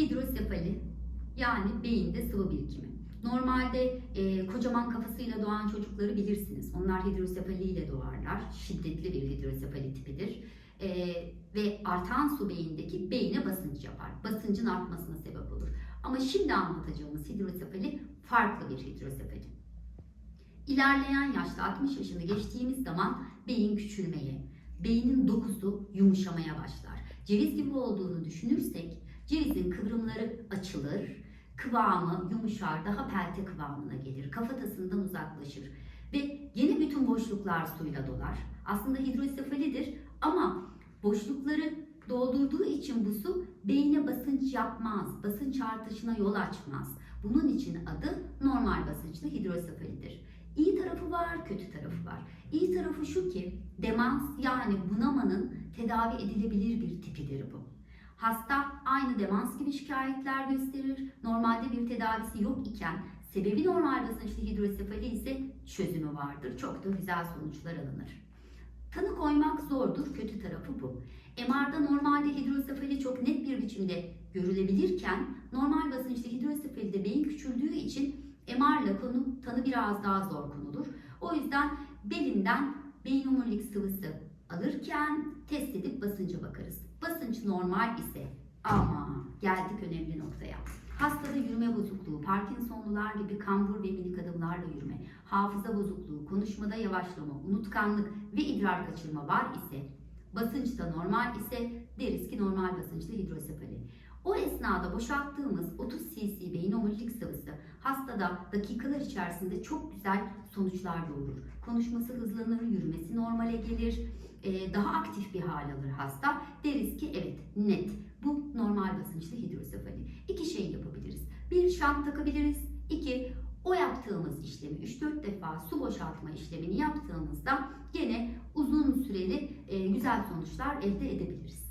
hidrosefali yani beyinde sıvı birikimi. Normalde e, kocaman kafasıyla doğan çocukları bilirsiniz. Onlar hidrosefaliyle doğarlar. Şiddetli bir hidrosefali tipidir. E, ve artan su beyindeki beyine basınç yapar. Basıncın artmasına sebep olur. Ama şimdi anlatacağımız hidrosefali farklı bir hidrosefali. İlerleyen yaşta 60 yaşını geçtiğimiz zaman beyin küçülmeye, beynin dokusu yumuşamaya başlar. Ceviz gibi olduğunu düşünürsek cevizin kıvrımları açılır, kıvamı yumuşar, daha pelte kıvamına gelir, kafatasından uzaklaşır ve yeni bütün boşluklar suyla dolar. Aslında hidrosefalidir ama boşlukları doldurduğu için bu su beyine basınç yapmaz, basınç artışına yol açmaz. Bunun için adı normal basınçlı hidrosefalidir. İyi tarafı var, kötü tarafı var. İyi tarafı şu ki demans yani bunamanın tedavi edilebilir bir tipidir bu. Hasta aynı demans gibi şikayetler gösterir. Normalde bir tedavisi yok iken sebebi normal basınçlı hidrosefali ise çözümü vardır. Çok da güzel sonuçlar alınır. Tanı koymak zordur. Kötü tarafı bu. MR'da normalde hidrosefali çok net bir biçimde görülebilirken normal basınçlı hidrosefalide beyin küçüldüğü için MR ile konu tanı biraz daha zor konulur. O yüzden belinden beyin omurilik sıvısı alırken test edip basınca bakarız. Basınç normal ise ama geldik önemli noktaya. Hastada yürüme bozukluğu, Parkinsonlular gibi kambur ve minik adımlarla yürüme, hafıza bozukluğu, konuşmada yavaşlama, unutkanlık ve idrar kaçırma var ise, basınç da normal ise deriz ki normal basınçlı hidrosefali. O esnada boşalttığımız 30 cc beyin omurilik sıvısı hastada dakikalar içerisinde çok güzel sonuçlar doğurur. Konuşması hızlanır, yürümesi normale gelir, daha aktif bir hal alır hasta. Deriz ki net bu normal basınçlı hidrosefali. İki şey yapabiliriz. Bir şant takabiliriz. İki o yaptığımız işlemi 3-4 defa su boşaltma işlemini yaptığımızda gene uzun süreli e, güzel sonuçlar elde edebiliriz.